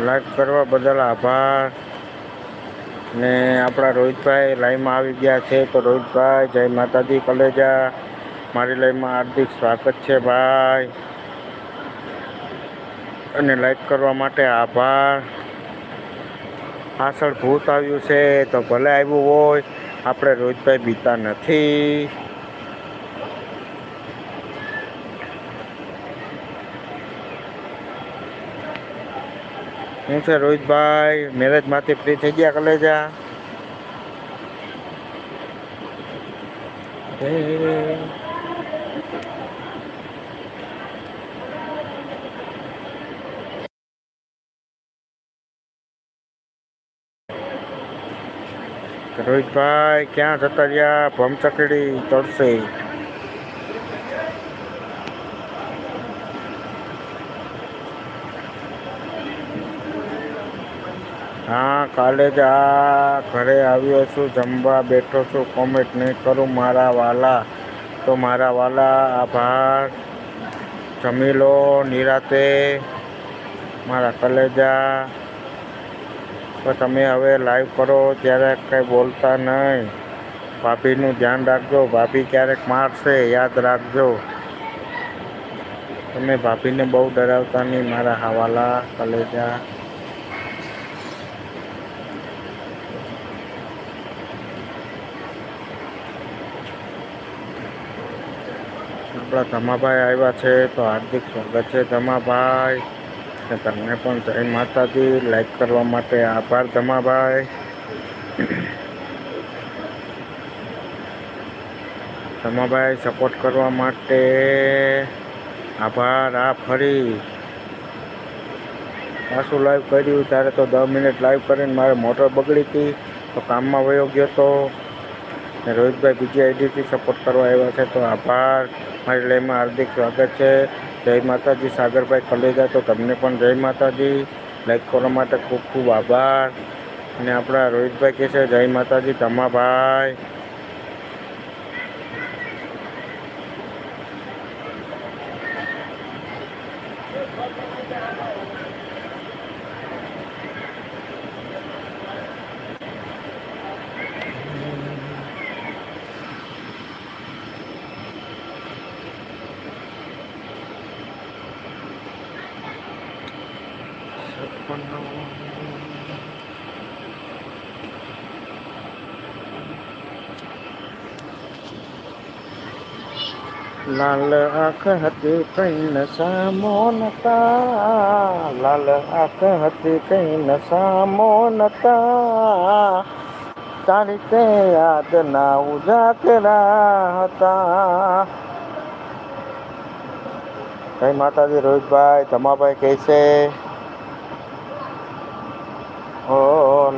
Like કરવા બદલ આભાર. ને આપણા રોહિતભાઈ લાઈવમાં આવી ગયા છે તો રોહિતભાઈ, જય માતાજી કલેજા. મારી લાઈવમાં હાર્દિક સ્વાગત છે ભાઈ. અને લાઈક કરવા માટે આભાર. પાછળ ભૂત આવ્યું છે તો ભલે આવ્યું હોય, આપણે રોહિતભાઈ બીતા નથી. શું છે રોહિતભાઈ મેરેજમાંથી ફ્રી થઈ ગયા કલેજા. હે રોહિતભાઈ, ક્યાં જતા રહ્યા ભમચકડી ચડશે હા, કાલે જ આ ઘરે આવ્યો છું, જમવા બેઠો છું, કોમેન્ટ નહીં કરું, મારા વાલા. તો મારા વાલા, આભાર. જમી લો, નિરાતે. મારા કલેજા. તો તમે હવે લાઈવ કરો, ત્યારે કંઈ બોલતા નહીં. ભાભીનું ધ્યાન રાખજો, ભાભી ક્યારેક મારશે, યાદ રાખજો. તમે ભાભીને બહુ ડરાવતા નહીં, મારા હવાલા કલેજા. આપણા ધમાભાઈ આવ્યા છે તો હાર્દિક સ્વાગત છે ધમાભાઈ. ને તમને પણ જય માતાજી. લાઈક કરવા માટે આભાર ધમાભાઈ. ધમાભાઈ સપોર્ટ કરવા માટે આભાર. આ ફરી પાછું લાઈવ કર્યું. ત્યારે તો દસ મિનિટ લાઈવ કરીને મારે મોટર બગડી હતી. તો કામમાં વયો ગયો હતો ને રોહિતભાઈ બીજી આઈડીથી સપોર્ટ કરવા આવ્યા છે, તો આભાર. મારી લયમાં હાર્દિક સ્વાગત છે. જય માતાજી. સાગરભાઈ કલેજા તો તમને પણ જય માતાજી. લાઈક કરવા માટે ખૂબ ખૂબ આભાર. અને આપણા રોહિતભાઈ કહે છે, જય માતાજી ધમાભાઈ લાલ આંખ હતી કઈ નશામો નતા લાલ આંખ હતી કઈ નશામો નતા તારી તે યાદ ના ઉજાગરા હતા કઈ માતાજી રોહિતભાઈ ધમાભાઈ કહે છે ઓ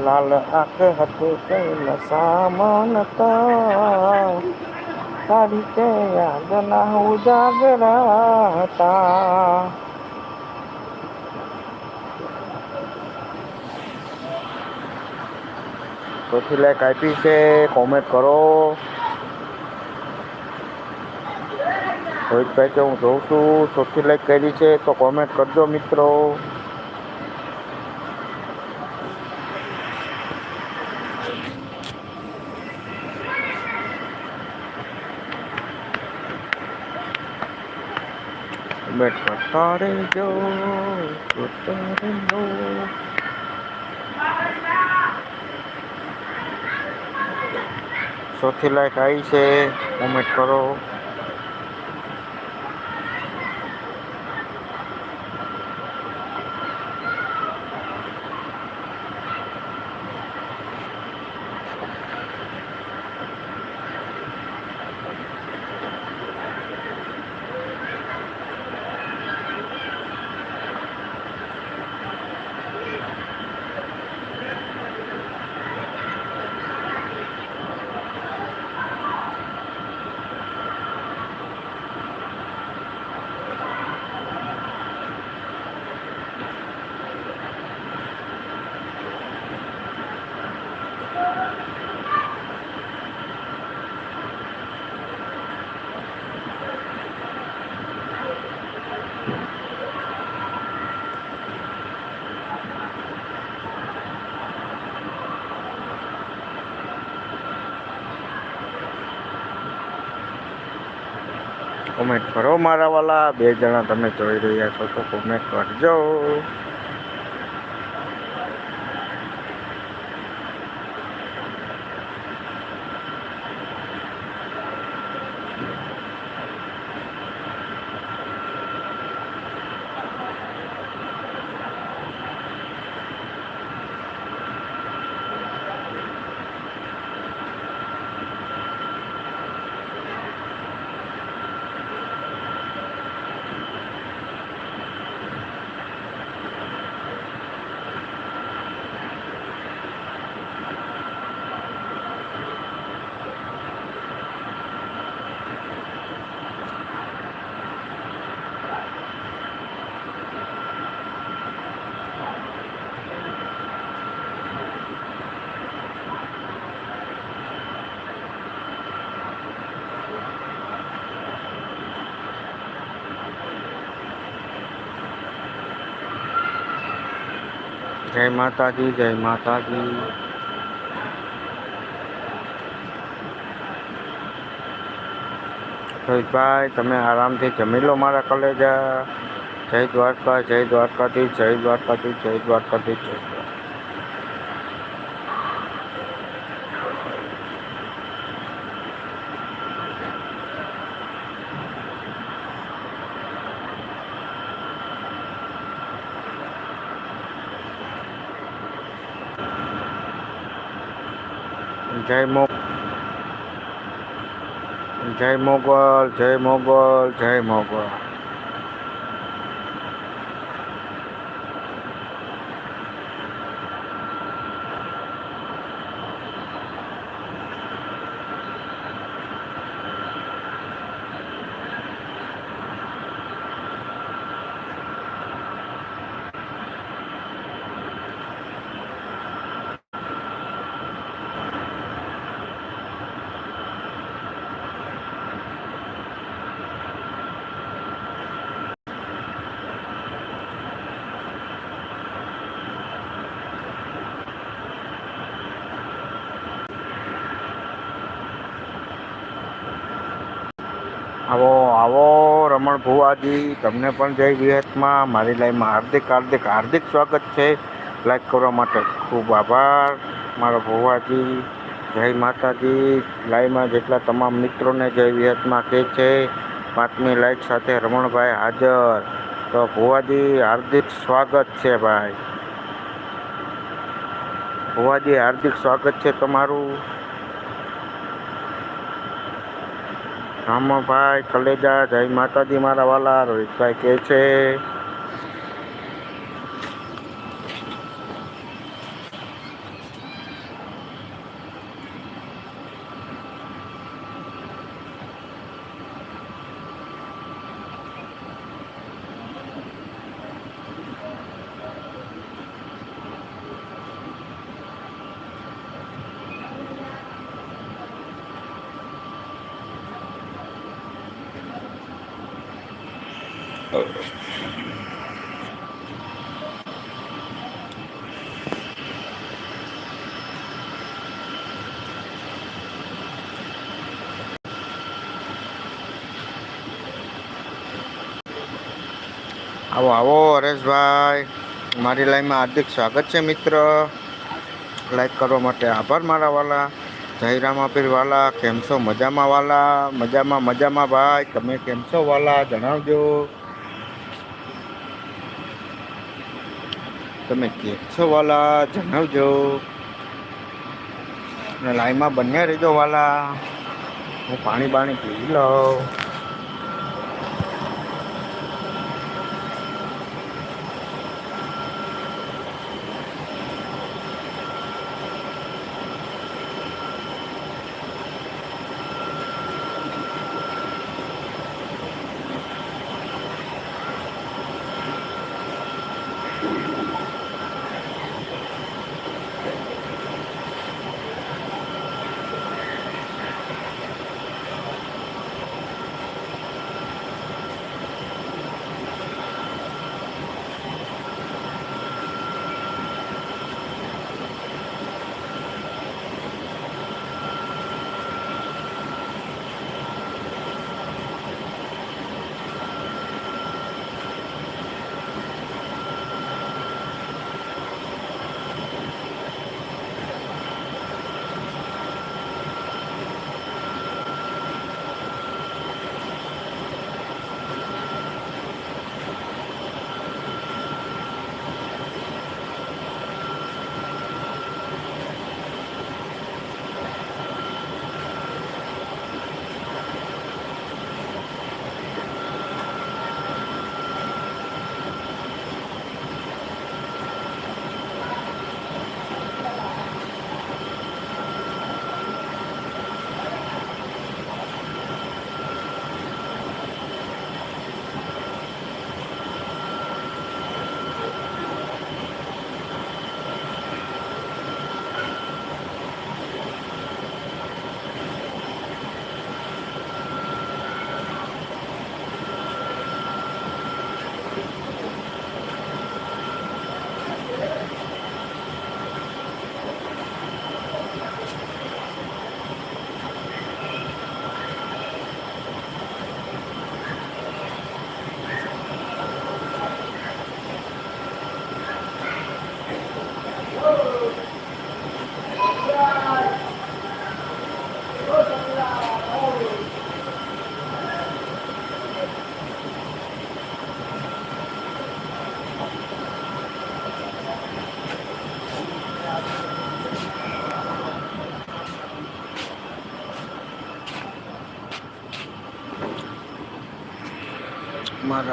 લાલ આંખ હતી કઈ નશામાં નતા તારી તે યાદ ના ઉજાગરા હતા. ચોથી લાઈક આપી છે કોમેન્ટ કરો. રોહિતભાઈ કે હું જોઉં છું ચોથી લાઈક કરી છે, તો કોમેન્ટ કરજો મિત્રો. કોમેન્ટ તારે જો તારે નો. ચોથી લાઈક આવી છે. કોમેન્ટ કરો. કોમેન્ટ કરો. મારા વાલા બે જણા તમે જોઈ રહ્યા છો તો કોમેન્ટ કરજો. જય માતાજી જય માતાજી. રોહિતભાઈ તમે આરામથી જમી લો મારા કલેજા. જય દ્વારકા, જય દ્વારકાથી જય દ્વારકાથી જય દ્વારકાથી જય દ્વારકા જય મો જય મોગલ જય મોગલ જય મોગલ આવો આવો રમણ તમને પણ જય વિહતમાં મારી લાઈનમાં હાર્દિક હાર્દિક હાર્દિક સ્વાગત છે. લાઈક કરવા માટે ખૂબ આભાર. મારા ભુવાજી, જય માતાજી. લાઈવમાં જેટલા તમામ મિત્રોને જય વિહતમાં કહે છે પાંચમી લાઈક સાથે રમણભાઈ હાજર. તો ભુવાજી, હાર્દિક સ્વાગત છે ભાઈ. ભુવાજી, હાર્દિક સ્વાગત છે તમારું. રામભાઈ કલેજા જય માતાજી મારા વાલા રોહિતભાઈ કહે છે. આવો આવો, હરેશભાઈ. મારી લાઈનમાં હાર્દિક સ્વાગત છે, મિત્ર. લાઈક કરવા માટે આભાર મારા વાલા. જયરામ આપીર વાલા. કેમ છો? મજામાં વાલા? મજામાં મજામાં, ભાઈ. તમે કેમ છો, વાલા? જણાવજો. તમે કેમ છો વાલા, જણાવજો. અને લાઈનમાં બંને રહેજો વાલા. હું પાણી બાણી પી લઉં.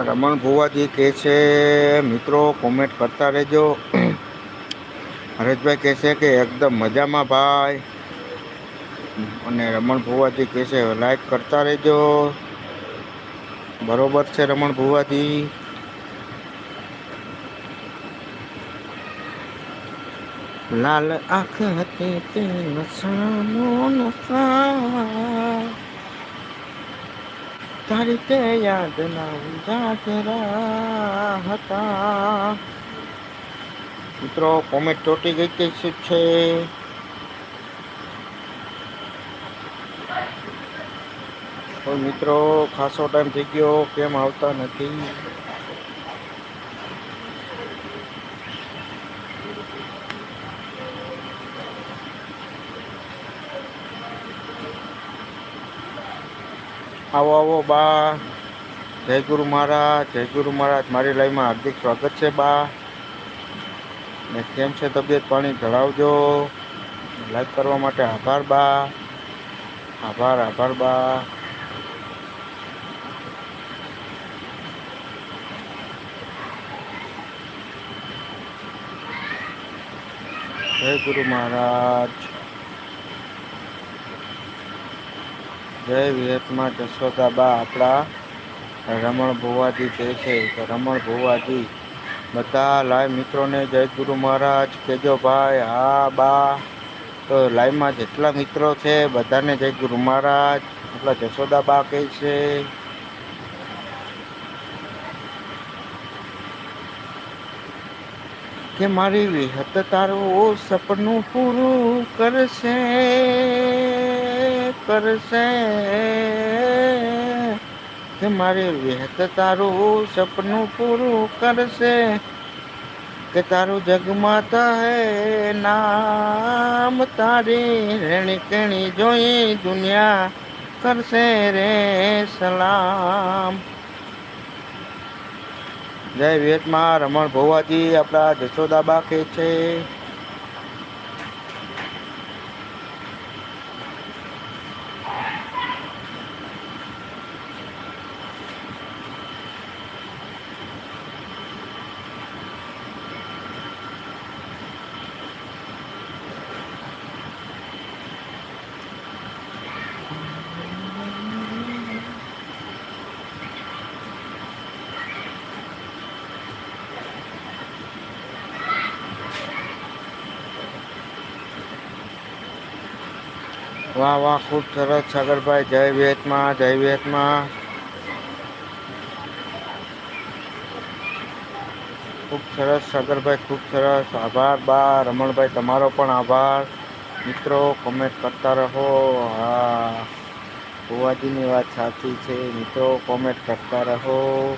રમણ ભુવાજી કહે છે, મિત્રો કોમેન્ટ કરતા રહેજો. હરેશભાઈ કહે છે કે, એકદમ મજામાં ભાઈ. અને રમણ ભુવાજી કહે છે લાઈક કરતા રહેજો. બરોબર છે રમણ ભુવાજી. લાલ આંખ હતી નસાનો નશા તારી તે યાદ ના ઉજાગરા હતા. મિત્રો, કોમેન્ટ ચોટી ગઈ કે શું છે? કોઈ મિત્રો, ખાસો ટાઈમ થઈ ગયો, કેમ આવતા નથી? આવો આવો, બા. જય ગુરુ મહારાજ, જય ગુરુ મહારાજ. મારી લાઈફમાં હાર્દિક સ્વાગત છે, બા. ને કેમ છે તબિયત પાણી જણાવજો લાઈક કરવા માટે આભાર, બા. આભાર આભાર, બા. જય ગુરુ મહારાજ. જય વિહતમાં જશોદાબા આપણા રમણ ભુવાજી કહે છે રમણ ભુવાજી, બધા લાઈવ મિત્રોને જય ગુરુ મહારાજ કહેજો ભાઈ. હા, બા, તો લાઈવમાં જેટલા મિત્રો છે, બધાને જય ગુરુ મહારાજ. આપણા જશોદાબા કહે છે. કે મારી વિહત તારું સપનું પૂરું કરશે. કરશે. કે મારી વિહત તારું સપનું પૂરું કરશે. કે તારું જગમાતા હે નામ તારી રેણી કેણી જોઈ દુનિયા કરશે રે સલામ. જય વિયતમાં રમણ ભોવાજી, આપણા જશોદાબા કે છે. વાહ વાહ, ખૂબ સરસ. સાગરભાઈ, જય વિયતમાં જય વિયતમાં. ખૂબ સરસ, સાગરભાઈ, ખૂબ સરસ. આભાર બા રમણભાઈ, તમારો પણ આભાર. મિત્રો કોમેન્ટ કરતા રહો. હા. ભુવાજીની વાત સાચી છે. મિત્રો કોમેન્ટ કરતા રહો.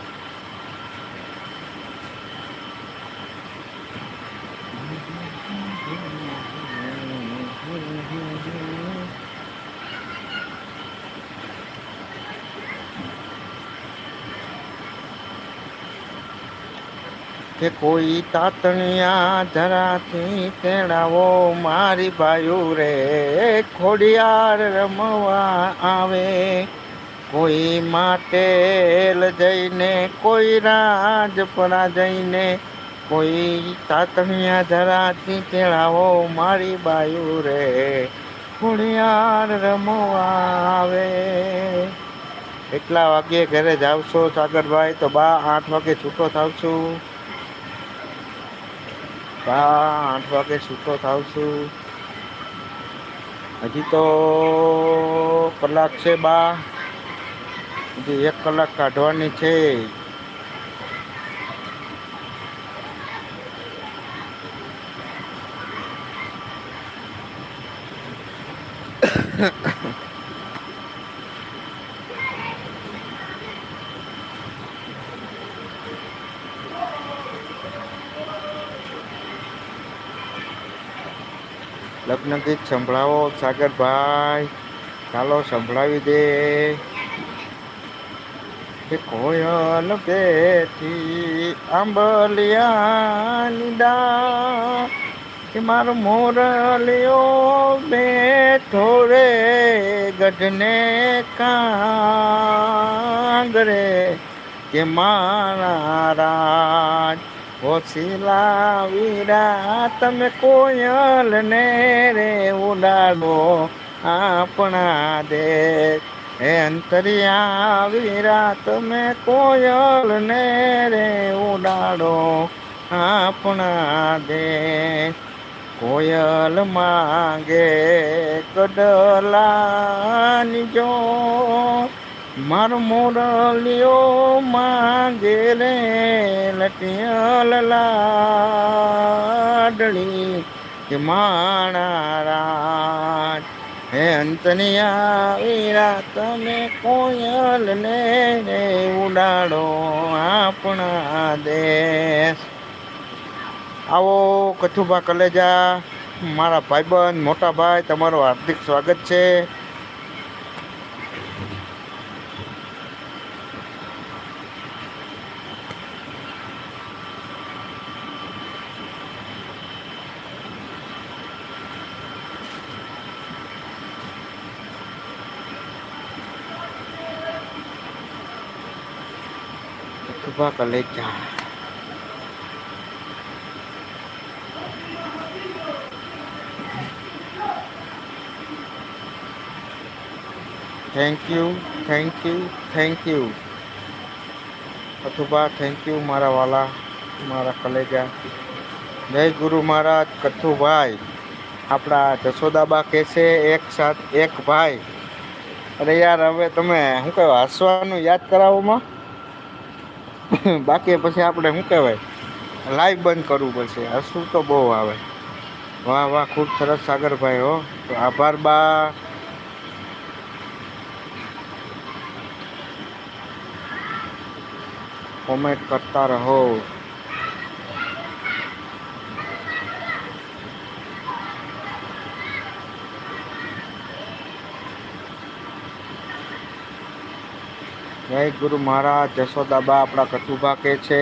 કે કોઈ તાતણિયા ધરાથી તેડાવો મારી ભાઈઓ રે. ખોડિયાર રમવા આવે, કોઈ માટેલ જઈને, કોઈ રાજપરા જઈને કોઈ તાતણિયા ધરાથી તેડાવો મારી બાયુ રે. ખોડિયાર રમવા આવે. એટલા વાગ્યે ઘરે જાવશો સાગરભાઈ, તો બા આઠ વાગે છૂટો થાવ બા આઠ વાગે સૂતો થાવ છું. હજી તો કલાક છે બા. હજી એક કલાક કાઢવાની છે. લગ્ન ગીત સંભળાવો, સાગરભાઈ. ચાલો સંભળાવી દે. કોયલ બેઠી આંબલિયાની દા કે મારો મોરલિયો બેઠો રે, ગઢને કાંગરે. કે મારા રાજ ઓછીલા વીરા, તમે કોયલ ને રે ઉડાડો, આપણા દેશ હે અંતરિયા વીરા, તમે કોયલ ને રે ઉડાડો, આપણા દેશ કોયલ માંગે કડલાની જો માર મોરલિયો માંગે રે લટિયલ લાડણી કે માણા રાજ. હે આવી વીરા તમે કોયલ ને ઉડાડો આપણા દેશ. આવો કથુભા કલેજા, મારા ભાઈબંધ મોટા ભાઈ તમારું હાર્દિક સ્વાગત છે. Kathubha કલેજા thank you thank you thank you Kathubha thank you મારા વાલા મારા કલેજા જય ગુરુ મહારાજ કથુભાઈ આપણા જશોદાબા કહે છે એક સાથ એક ભાઈ અરે યાર હવે તમે શું કહેવાય હસવાનું યાદ કરાવોમાં બાકી પછી આપણે શું કહેવાય? લાઈવ બંધ કરવું પડશે. હસવું તો બહુ આવે. વાહ વાહ, ખૂબ સરસ સાગરભાઈ, હો. તો આભાર, બા. કોમેન્ટ કરતા રહો. જય ગુરુ મહારાજ જશોદાબા આપણા કથુભા કે છે.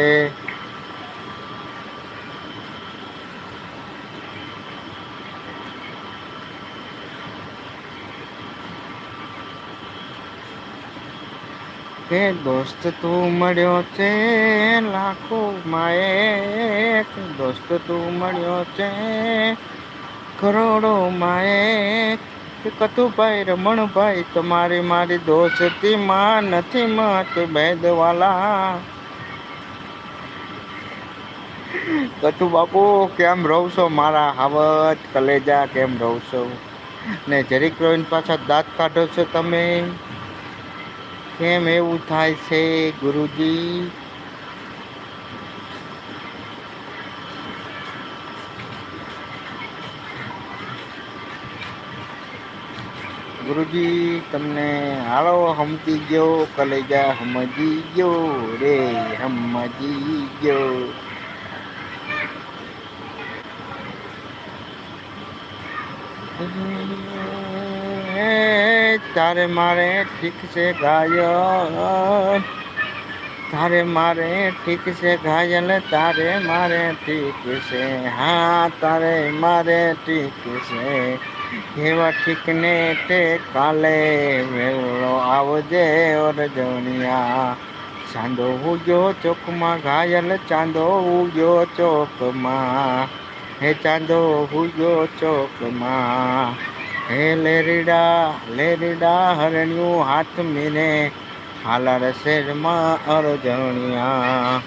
કે દોસ્ત તું મળ્યો છે લાખો માએ દોસ્ત તું મળ્યો છે કરોડો માએ કે કતુભાઈ, રમણભાઈ, તમારી મારી દોસ્તી માં નથી મત ભેદવાલા. કતુ બાપુ, કેમ રહો મારા હાવત કલેજા કેમ રહો ને જરીક રોઈને પાછા દાંત કાઢો છો તમે? કેમ એવું થાય છે ગુરુજી? ગુરુજી તમને હાલો સમજી ગયો કલેજા સમજી ગયો રે સમજી ગયો એ તારે મારે ઠીક છે ગાયન તારે મારે ઠીક છે ઘાયલ તારે મારે ઠીક છે હા તારે મારે ઠીક છે એવા ઠીકને તે કાલે વેલો આવજે અરજણિયા ચાંદો ઉગ્યો ચોકમાં, ઘાયલ ચાંદો ઉગ્યો ચોકમાં. હે ચાંદો ઉગ્યો ચોકમાં. હે લેરીડા લેરીડા, હરણ્યું હાથ મીને. હાલર શેરમાં અરજણિયા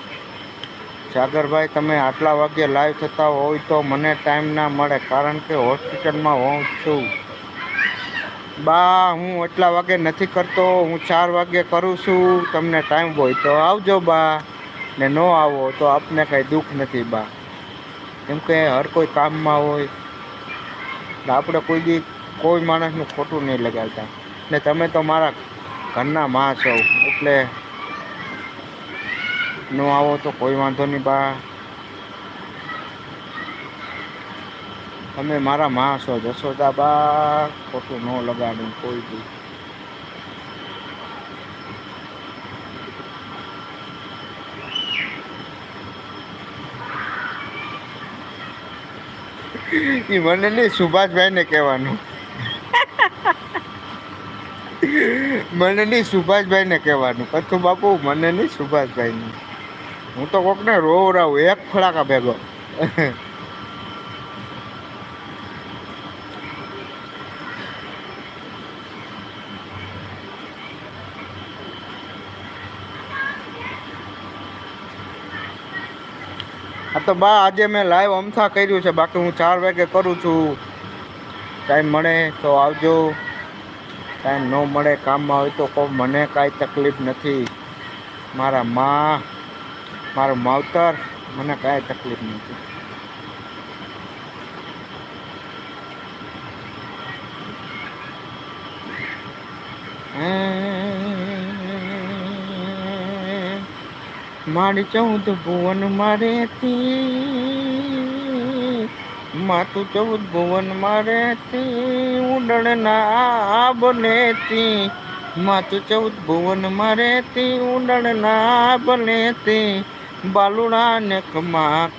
સાગરભાઈ, તમે આટલા વાગ્યે લાઈવ થતા હોય તો મને ટાઈમ ના મળે કારણ કે હોસ્પિટલમાં હોઉં છું. બા, હું એટલા વાગે નથી કરતો. હું ચાર વાગે કરું છું. તમને ટાઈમ હોય તો આવજો બા. ને ન આવો તો આપને કંઈ દુઃખ નથી બા. કેમ કે હર કોઈ કામમાં હોય. આપણે કોઈ દી, કોઈ માણસનું ખોટું નહીં લગાડતા. ને તમે તો મારા ઘરના માં છો. એટલે ન આવો તો કોઈ વાંધો નહીં બા. તમે મારા માં છો, જશોદા બા. ખોટું ન લગાડું, કોઈ બી એ મને નહીં, સુભાષભાઈને કહેવાનું. મને નહીં, સુભાષભાઈને કહેવાનું. કથું બાપુ મને નહીં, સુભાષભાઈને. હું તો કોકને રોવ રાવ એક ફળાકા ભેગો. હા તો બા, આજે મેં લાઈવ અમથા કર્યું છે, બાકી હું ચાર વાગે કરું છું. ટાઈમ મળે તો આવજો. ટાઈમ ન મળે, કામમાં હોય તો કહો મને કાંઈ તકલીફ નથી. મારા મા મારું માવતર, મને કાંઈ તકલીફ નથી. મારી ચૌદ ભુવન મારેથી માતું ચૌદ ભુવન મારેથી ઉડણના બનેતી માતું ચૌદ ભુવન મારેતી ઉડણના બનેતી બાલુડા ને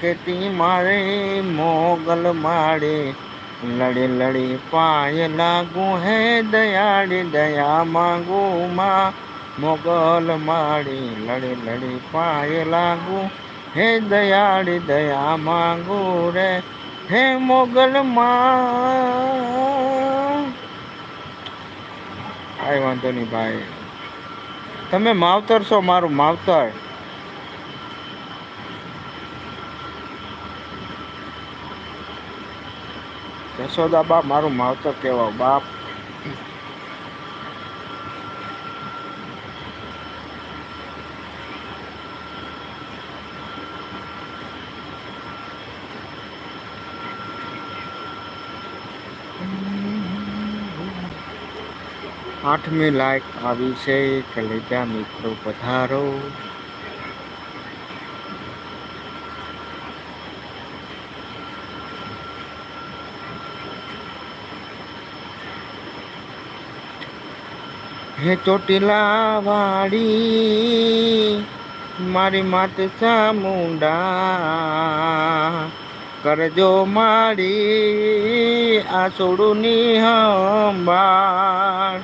કેટી મારે મોગલ માડે લડી લડી પાય લાગુ હે દયાળે, દયા માંગુ માં મોગલ માડે લડી લડી પાય લાગુ હે દયાળે, દયા માંગુ રે હે મોગલ માં. કાંઈ વાંધો નહીં ભાઈ. તમે માવતર છો, મારું માવતર. જશોદા બાપ મારું માવતર કહેવાય બાપ. આઠમી લાયક આવી છે કે લીધા મિત્રો પધારો. હે ચોટીલા વાળી મારી માત ચામુંડા કરજો મારી આ સોડુની હંબાળ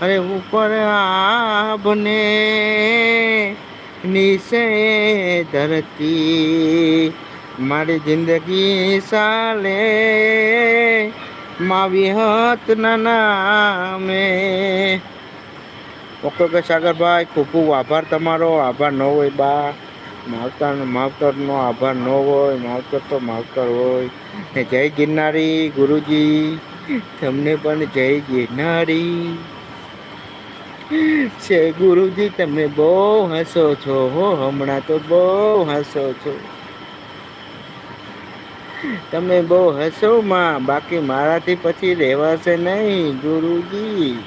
અરે ઉપર આબને નીચે ધરતી મારી જિંદગી સાલે માવી હત નામે ઓકે ઓકે, સાગરભાઈ, ખૂબ ખૂબ આભાર તમારો. આભાર ન હોય બા. માવતર, માવતરનો આભાર ન હોય. માવતર તો માવતર હોય. ને જય ગિરનારી ગુરુજી. તમને પણ જય ગિરનારી. છે ગુરુજી, તમે બહુ હસો છો હો. હમણાં તો બહુ હસો છો. તમે બહુ હસો માં. બાકી મારાથી પછી રહેવાશે નહીં ગુરુજી.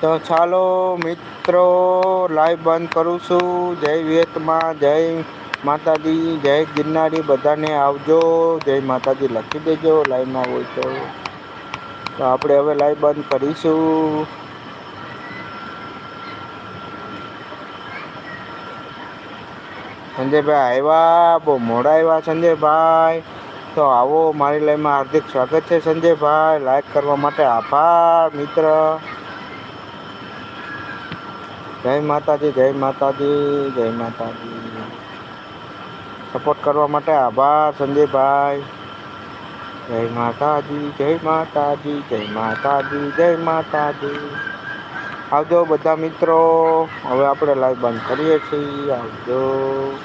તો ચાલો મિત્રો લાઈવ બંધ કરું છું. જય વિયતમાં જય માતાજી, જય ગિરનારી, બધાને આવજો. જય માતાજી લખી દેજો લાઈવમાં હોય તો. તો આપણે હવે લાઈવ બંધ કરીશું. સંજયભાઈ આવ્યા, બહુ મોડા આવ્યા સંજયભાઈ. તો આવો, મારી લાઈવમાં હાર્દિક સ્વાગત છે સંજયભાઈ. લાઈક કરવા માટે આભાર, મિત્ર. જય માતાજી જય માતાજી જય માતાજી. સપોર્ટ કરવા માટે આભાર, સંજયભાઈ. જય માતાજી જય માતાજી જય માતાજી જય માતાજી. આવજો બધા મિત્રો. હવે આપણે લાઈવ બંધ કરીએ છીએ. આવજો.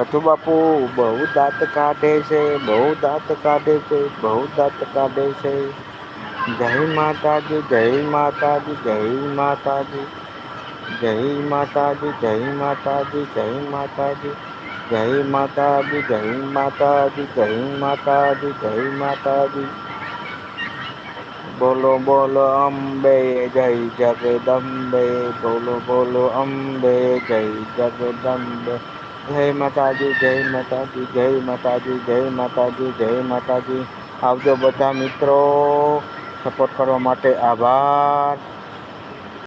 કથુ બાપુ, બહુ દાંત કાઢે છે, બહુ દાંત કાઢે છે, બહુ દાંત કાઢે છે. જય માતાજી જય માતાજી જય માતાજી. જય માતાજી જય માતાજી જય માતાજી. જય માતાજી જય માતાજી જય માતાજી જય માતાજી. બોલો બોલો, અંબે, જય જગદંબે. બોલો બોલો, અંબે, જય જગદંબે. જય માતાજી જય માતાજી જય માતાજી જય માતાજી જય માતાજી. આવજો બધા મિત્રો. સપોર્ટ કરવા માટે આભાર.